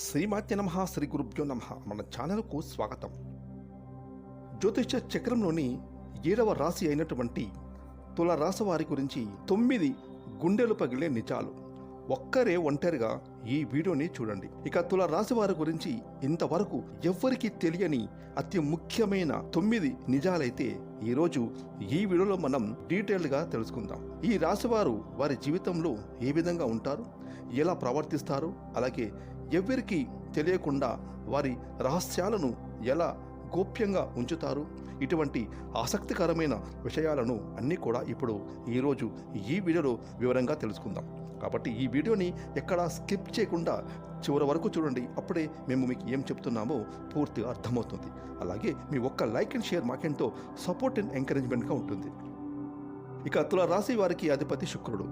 శ్రీమాత్య నమ శ్రీ గురుభ్యో నమ మన ఛానల్కు స్వాగతం. జ్యోతిష చక్రంలోని ఏడవ రాశి అయినటువంటి తుల రాశి వారి గురించి తొమ్మిది గుండెలు పగిలే నిజాలు. ఒక్కరే ఒంటరిగా ఈ వీడియోని చూడండి. ఇక తుల రాశి వారి గురించి ఇంతవరకు ఎవ్వరికీ తెలియని అతి ముఖ్యమైన తొమ్మిది నిజాలైతే ఈరోజు ఈ వీడియోలో మనం డీటెయిల్గా తెలుసుకుందాం. ఈ రాశివారు వారి జీవితంలో ఏ విధంగా ఉంటారు? ఎలా ప్రవర్తిస్తారు? అలాగే ఎవ్వరికీ తెలియకుండా వారి రహస్యాలను ఎలా గోప్యంగా ఉంచుతారు? ఇటువంటి ఆసక్తికరమైన విషయాలను అన్నీ కూడా ఇప్పుడు ఈరోజు ఈ వీడియోలో వివరంగా తెలుసుకుందాం. కాబట్టి ఈ వీడియోని ఎక్కడా స్కిప్ చేయకుండా చివరి వరకు చూడండి. అప్పుడే మేము మీకు ఏం చెప్తున్నామో పూర్తిగా అర్థమవుతుంది. అలాగే మీ ఒక్క లైక్ అండ్ షేర్ మాకెంతో సపోర్ట్ అండ్ ఎంకరేజ్మెంట్గా ఉంటుంది. ఇక తులరాశి వారికి అధిపతి శుక్రుడు.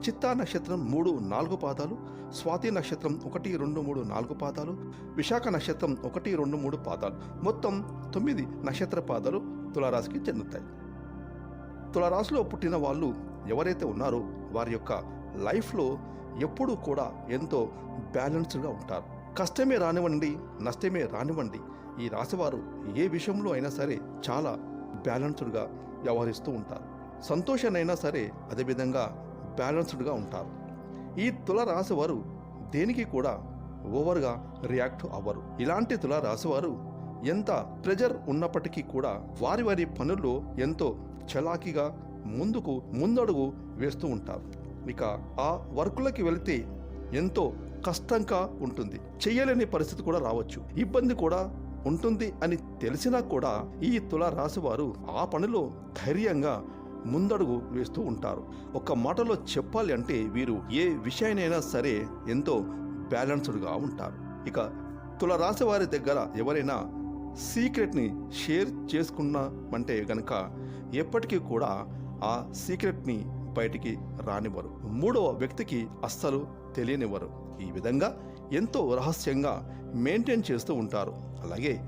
చిత్తా నక్షత్రం మూడు నాలుగు పాదాలు స్వాతి నక్షత్రం ఒకటి రెండు మూడు నాలుగు పాదాలు విశాఖ నక్షత్రం ఒకటి రెండు మూడు పాదాలు. మొత్తం తొమ్మిది నక్షత్ర పాదాలు తులారాశికి చెందుతాయి. తులారాశిలో పుట్టిన వాళ్ళు ఎవరైతే ఉన్నారో వారి యొక్క లైఫ్లో ఎప్పుడూ కూడా ఎంతో బ్యాలెన్స్డ్గా ఉంటారు. కష్టమే రానివ్వండి నష్టమే రానివ్వండి. ఈ రాశివారు ఏ విషయంలో అయినా సరే చాలా బ్యాలెన్స్డ్గా వ్యవహరిస్తూ ఉంటారు. సంతోషాన్నైనా సరే అదేవిధంగా బ్యాలెన్స్డ్గా ఉంటారు. ఈ తుల రాశి వారు దేనికి కూడా ఓవర్గా రియాక్ట్ అవ్వరు. ఇలాంటి తుల రాశి వారు ఎంత ప్రెజర్ ఉన్నప్పటికీ కూడా వారి వారి పనుల్లో ఎంతో చలాకీగా ముందుకు ముందడుగు వేస్తూ ఉంటారు. ఇక ఆ వర్కులకి వెళితే ఎంతో కష్టంగా ఉంటుంది. చేయలేని పరిస్థితి కూడా రావచ్చు. ఇబ్బంది కూడా ఉంటుంది అని తెలిసినా కూడా ఈ తుల రాశి వారు ఆ పనిలో ధైర్యంగా ముందడుగు వేస్తూ ఉంటారు. ఒక మాటలో చెప్పాలి అంటే వీరు ఏ విషయానైనా సరే ఎంతో బ్యాలెన్స్డ్గా ఉంటారు. ఇక తుల రాశి వారి దగ్గర ఎవరైనా సీక్రెట్ని షేర్ చేసుకున్నామంటే గనక ఎప్పటికీ కూడా ఆ సీక్రెట్ని బయటికి రానివ్వరు. మూడవ వ్యక్తికి అస్సలు తెలియనివ్వరు. ఈ విధంగా ఎంతో రహస్యంగా మెయింటైన్ చేస్తూ ఉంటారు. అలాగే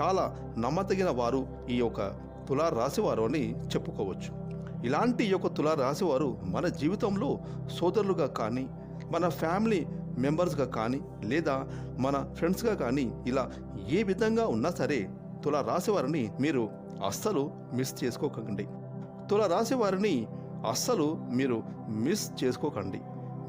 చాలా నమ్మదగిన వారు ఈ యొక్క తులా రాశి వారు అని చెప్పుకోవచ్చు. ఇలాంటి యొక్క తులా రాశివారు మన జీవితంలో సోదరులుగా కానీ మన ఫ్యామిలీ మెంబర్స్గా కానీ లేదా మన ఫ్రెండ్స్గా కానీ ఇలా ఏ విధంగా ఉన్నా సరే తుల రాసేవారిని మీరు అస్సలు మిస్ చేసుకోకండి. తుల రాసేవారిని అస్సలు మీరు మిస్ చేసుకోకండి.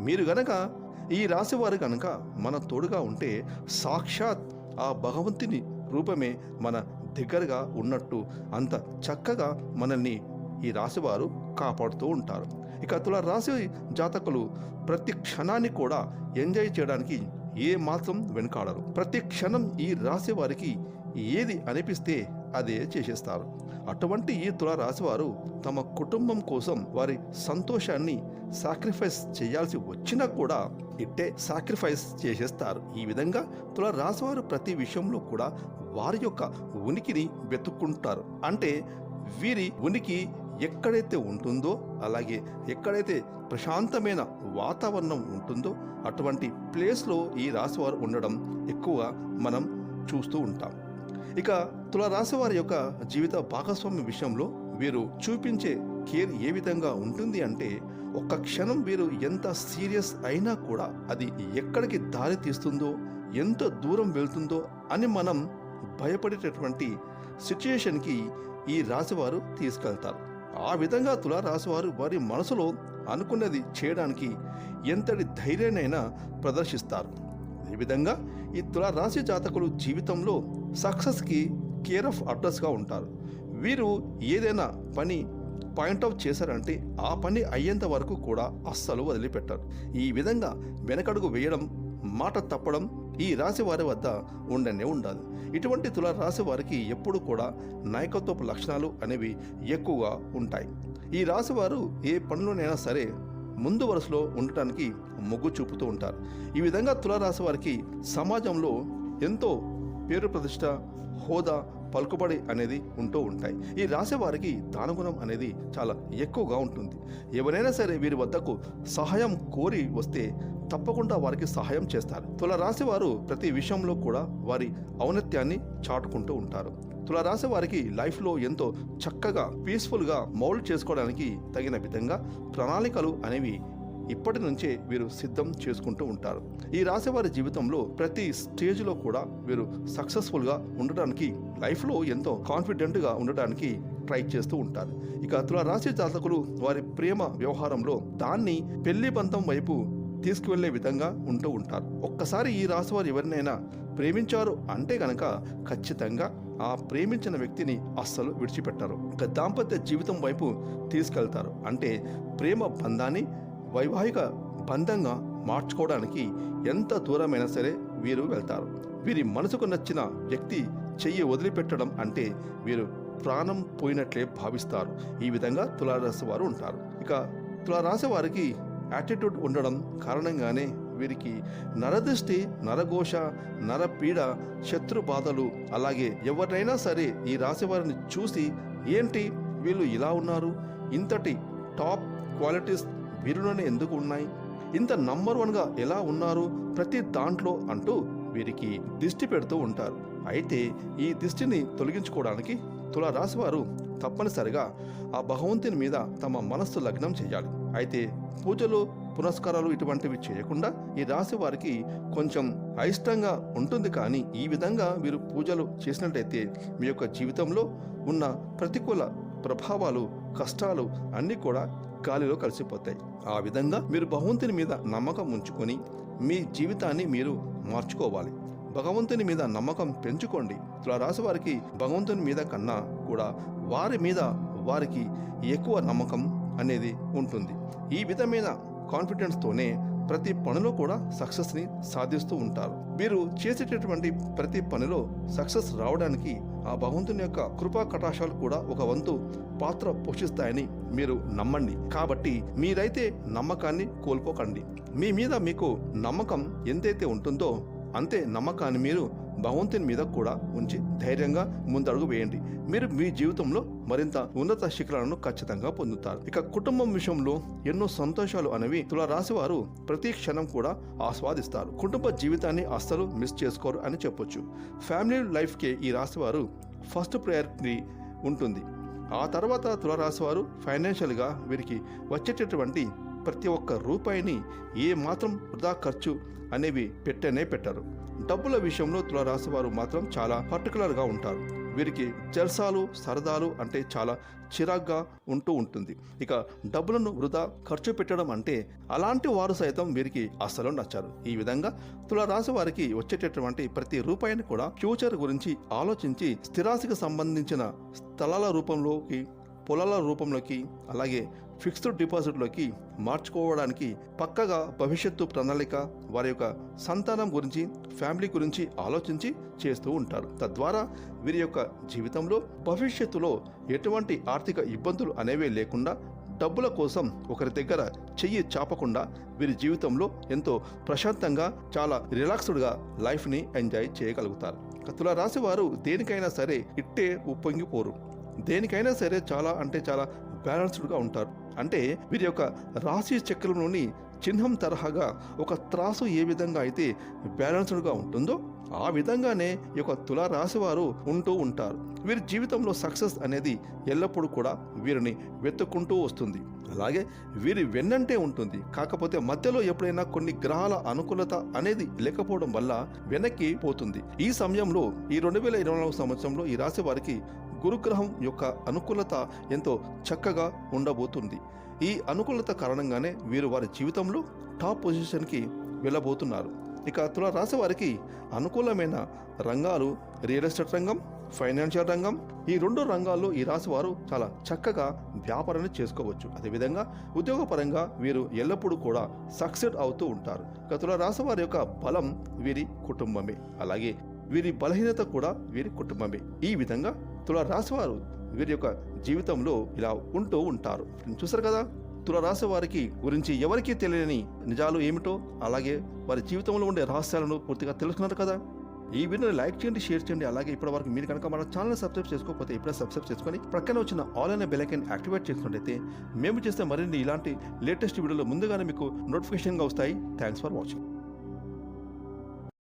మీరు గనక ఈ రాశివారు కనుక మన తోడుగా ఉంటే సాక్షాత్ ఆ భగవంతుని రూపమే మన దగ్గరగా ఉన్నట్టు అంత చక్కగా మనల్ని ఈ రాశివారు కాపాడుతూ ఉంటారు. ఇక తుల రాశి జాతకులు ప్రతి క్షణాన్ని కూడా ఎంజాయ్ చేయడానికి ఏ మాత్రం వెనుకాడరు. ప్రతి క్షణం ఈ రాశి వారికి ఏది అనిపిస్తే అదే చేసేస్తారు. అటువంటి ఈ తుల రాశివారు తమ కుటుంబం కోసం వారి సంతోషాన్ని సాక్రిఫైస్ చేయాల్సి వచ్చినా కూడా ఇట్టే సాక్రిఫైస్ చేసేస్తారు. ఈ విధంగా తుల రాశివారు ప్రతి విషయంలో కూడా వారి యొక్క ఉనికిని వెతుక్కుంటారు. అంటే వీరి ఉనికి ఎక్కడైతే ఉంటుందో అలాగే ఎక్కడైతే ప్రశాంతమైన వాతావరణం ఉంటుందో అటువంటి ప్లేస్లో ఈ రాశివారు ఉండడం ఎక్కువ మనం చూస్తూ ఉంటాం. ఇక తులరాశివారి వారి యొక్క జీవిత భాగస్వామ్య విషయంలో వీరు చూపించే కేర్ ఏ విధంగా ఉంటుంది అంటే ఒక్క క్షణం వీరు ఎంత సీరియస్ అయినా కూడా అది ఎక్కడికి దారి తీస్తుందో ఎంత దూరం వెళ్తుందో అని మనం భయపడేటటువంటి సిచ్యుయేషన్కి ఈ రాశివారు తీసుకెళ్తారు. ఆ విధంగా తులారాశివారు వారి మనసులో అనుకున్నది చేయడానికి ఎంతటి ధైర్యాన్నైనా ప్రదర్శిస్తారు. ఈ విధంగా ఈ తులారాశి జాతకులు జీవితంలో సక్సెస్కి కేర్ ఆఫ్ అడ్రస్గా ఉంటారు. వీరు ఏదైనా పని పాయింట్అవుట్ చేశారంటే ఆ పని అయ్యేంత వరకు కూడా అస్సలు వదిలిపెట్టారు. ఈ విధంగా వెనకడుగు వేయడం మాట తప్పడం ఈ రాశి వారి వద్ద ఉండనే ఉండాలి. ఇటువంటి తుల రాశి వారికి ఎప్పుడు కూడా నాయకత్వపు లక్షణాలు అనేవి ఎక్కువగా ఉంటాయి. ఈ రాశి వారు ఏ పనులనైనా సరే ముందు వరుసలో ఉండటానికి మొగ్గు చూపుతూ ఉంటారు. ఈ విధంగా తులారాశి వారికి సమాజంలో ఎంతో పేరు ప్రతిష్ట హోదా పలుకుబడి అనేది ఉంటూ ఉంటాయి. ఈ రాసేవారికి దానగుణం అనేది చాలా ఎక్కువగా ఉంటుంది. ఎవరైనా సరే వీరి వద్దకు సహాయం కోరి వస్తే తప్పకుండా వారికి సహాయం చేస్తారు. తుల రాశి వారు ప్రతి విషయంలో కూడా వారి ఔన్నత్యాన్ని చాటుకుంటూ ఉంటారు. తుల రాశి వారికి లైఫ్లో ఎంతో చక్కగా పీస్ఫుల్గా మౌల్డ్ చేసుకోవడానికి తగిన విధంగా ప్రణాళికలు అనేవి ఇప్పటి నుంచే వీరు సిద్ధం చేసుకుంటూ ఉంటారు. ఈ రాసేవారి జీవితంలో ప్రతి స్టేజ్లో కూడా వీరు సక్సెస్ఫుల్గా ఉండడానికి లైఫ్లో ఎంతో కాన్ఫిడెంట్గా ఉండడానికి ట్రై చేస్తూ ఉంటారు. ఇక తుల రాశి జాతకులు వారి ప్రేమ వ్యవహారంలో దాన్ని పెళ్ళి బంధం వైపు తీసుకువెళ్ళే విధంగా ఉంటూ ఉంటారు. ఒక్కసారి ఈ రాశి వారు ఎవరినైనా ప్రేమించారు అంటే గనక ఖచ్చితంగా ఆ ప్రేమించిన వ్యక్తిని అస్సలు విడిచిపెట్టారు. ఇక దాంపత్య జీవితం వైపు తీసుకెళ్తారు. అంటే ప్రేమ బంధాన్ని వైవాహిక బంధంగా మార్చుకోవడానికి ఎంత దూరమైనా సరే వీరు వెళ్తారు. వీరి మనసుకు నచ్చిన వ్యక్తి చెయ్యి వదిలిపెట్టడం అంటే వీరు ప్రాణం పోయినట్లే భావిస్తారు. ఈ విధంగా తులారాశి వారు ఉంటారు. ఇక తులారాశి వారికి యాటిట్యూడ్ ఉండడం కారణంగానే వీరికి నరదృష్టి నరఘోష నరపీడ శత్రు బాధలు అలాగే ఎవరినైనా సరే ఈ రాశి వారిని చూసి ఏంటి వీళ్ళు ఇలా ఉన్నారు? ఇంతటి టాప్ క్వాలిటీస్ వీరిలోనే ఎందుకు ఉన్నాయి? ఇంత నంబర్ వన్గా ఎలా ఉన్నారు? ప్రతి దాంట్లో అంటూ వీరికి దిష్టి పెడుతూ ఉంటారు. అయితే ఈ దిష్టిని తొలగించుకోవడానికి తుల వారు తప్పనిసరిగా ఆ భగవంతుని మీద తమ మనస్సు లగ్నం చేయాలి. అయితే పూజలు పునస్కారాలు ఇటువంటివి చేయకుండా ఈ రాశి వారికి కొంచెం అయిష్టంగా ఉంటుంది కానీ ఈ విధంగా వీరు పూజలు చేసినట్లయితే మీ యొక్క జీవితంలో ఉన్న ప్రతికూల ప్రభావాలు కష్టాలు అన్నీ కూడా గాలిలో కలిసిపోతాయి. ఆ విధంగా మీరు భగవంతుని మీద నమ్మకం ఉంచుకొని మీ జీవితాన్ని మీరు మార్చుకోవాలి. భగవంతుని మీద నమ్మకం పెంచుకోండి. రాసి వారికి భగవంతుని మీద కన్నా కూడా వారి మీద వారికి ఎక్కువ నమ్మకం అనేది ఉంటుంది. ఈ విధమైన కాన్ఫిడెన్స్తోనే ప్రతి పనిలో కూడా సక్సెస్ని సాధిస్తూ ఉంటారు. మీరు చేసేటటువంటి ప్రతి పనిలో సక్సెస్ రావడానికి ఆ భగవంతుని యొక్క కృపా కటాశాలు కూడా ఒక వంతు పాత్ర పోషిస్తాయని మీరు నమ్మండి. కాబట్టి మీరైతే నమ్మకాన్ని కోల్పోకండి. మీ మీద మీకు నమ్మకం ఎంతైతే ఉంటుందో అంతే నమ్మకాన్ని మీరు భగవంతుని మీద కూడా ఉంచి ధైర్యంగా ముందడుగు వేయండి. మీరు మీ జీవితంలో మరింత ఉన్నత శిఖరాలను ఖచ్చితంగా పొందుతారు. ఇక కుటుంబం విషయంలో ఎన్నో సంతోషాలు అనేవి తుల రాశి వారు ప్రతి క్షణం కూడా ఆస్వాదిస్తారు. కుటుంబ జీవితాన్ని అస్సలు మిస్ చేసుకోరు అని చెప్పొచ్చు. ఫ్యామిలీ లైఫ్కే ఈ రాశి వారు ఫస్ట్ ప్రయారిటీ ఉంటుంది. ఆ తర్వాత తులరాశి వారు ఫైనాన్షియల్గా వీరికి వచ్చేటటువంటి ప్రతి ఒక్క రూపాయిని ఏ మాత్రం వృధా ఖర్చు అనేవి పెట్టనే పెట్టరు. డబ్బుల విషయంలో తులరాశి వారు మాత్రం చాలా పర్టికులర్గా ఉంటారు. వీరికి జల్సాలు సరదాలు అంటే చాలా చిరాగ్గా ఉంటూ ఉంటుంది. ఇక డబ్బులను వృధా ఖర్చు పెట్టడం అంటే అలాంటి వారు సైతం వీరికి అసలు నచ్చారు. ఈ విధంగా తులరాశి వారికి వచ్చేటటువంటి ప్రతి రూపాయిని కూడా ఫ్యూచర్ గురించి ఆలోచించి స్థిరాశికి సంబంధించిన స్థలాల రూపంలోకి పొలాల రూపంలోకి అలాగే ఫిక్స్డ్ డిపాజిట్లోకి మార్చుకోవడానికి పక్కగా భవిష్యత్తు ప్రణాళిక వారి యొక్క సంతానం గురించి ఫ్యామిలీ గురించి ఆలోచించి చేస్తూ ఉంటారు. తద్వారా వీరి యొక్క జీవితంలో భవిష్యత్తులో ఎటువంటి ఆర్థిక ఇబ్బందులు అనేవే లేకుండా డబ్బుల కోసం ఒకరి దగ్గర చెయ్యి చాపకుండా వీరి జీవితంలో ఎంతో ప్రశాంతంగా చాలా రిలాక్స్డ్గా లైఫ్ని ఎంజాయ్ చేయగలుగుతారు. కతుల రాశి వారు దేనికైనా సరే ఇట్టే ఉప్పొంగిపోరు. దేనికైనా సరే చాలా అంటే చాలా బ్యాలెన్స్డ్గా ఉంటారు. అంటే వీరి యొక్క రాశి చక్రంలోని చిహ్నం తరహాగా ఒక త్రాసు ఏ విధంగా అయితే బ్యాలెన్స్డ్గా ఉంటుందో ఆ విధంగానే ఈ యొక్క తులా రాశి వారు ఉంటూ ఉంటారు. వీరి జీవితంలో సక్సెస్ అనేది ఎల్లప్పుడూ కూడా వీరిని వెతుక్కుంటూ వస్తుంది. అలాగే వీరి వెన్నంటే ఉంటుంది. కాకపోతే మధ్యలో ఎప్పుడైనా కొన్ని గ్రహాల అనుకూలత అనేది లేకపోవడం వల్ల వెనక్కి పోతుంది. ఈ సమయంలో ఈ రెండు వేల ఇరవై నాలుగు సంవత్సరంలో ఈ రాశి వారికి గురుగ్రహం యొక్క అనుకూలత ఎంతో చక్కగా ఉండబోతుంది. ఈ అనుకూలత కారణంగానే వీరు వారి జీవితంలో టాప్ పొజిషన్కి వెళ్ళబోతున్నారు. ఇక తులరాశి వారికి అనుకూలమైన రంగాలు రియల్ ఎస్టేట్ రంగం ఫైనాన్షియల్ రంగం ఈ రెండు రంగాల్లో ఈ రాశి వారు చాలా చక్కగా వ్యాపారాన్ని చేసుకోవచ్చు. అదేవిధంగా ఉద్యోగపరంగా వీరు ఎల్లప్పుడూ కూడా సక్సెస్ అవుతూ ఉంటారు. ఇక తులరాశి వారి యొక్క బలం వీరి కుటుంబమే. అలాగే వీరి బలహీనత కూడా వీరి కుటుంబమే. ఈ విధంగా తుల వారు వీరి యొక్క జీవితంలో ఇలా ఉంటూ ఉంటారు. చూసారు కదా? తులరాశి వారికి గురించి ఎవరికీ తెలియని నిజాలు ఏమిటో? అలాగే వారి జీవితంలో ఉండే రహస్యాలను పూర్తిగా తెలుసుకున్నారు కదా? ఈ వీడియోని లైక్ చేయండి షేర్ చేయండి. అలాగే ఇప్పటి వరకు మీరు కనుక మన ఛానల్ సబ్స్క్రైబ్ చేసుకోకపోతే ఇప్పుడే సబ్స్క్రైబ్ చేసుకొని ప్రక్కన వచ్చిన ఆల్ అనే బెల్ యాక్టివేట్ చేసుకున్నట్టయితే మేము చేస్తే మరిన్ని ఇలాంటి లేటెస్ట్ వీడియోలు ముందుగానే మీకు నోటిఫికేషన్గా వస్తాయి. Thanks for watching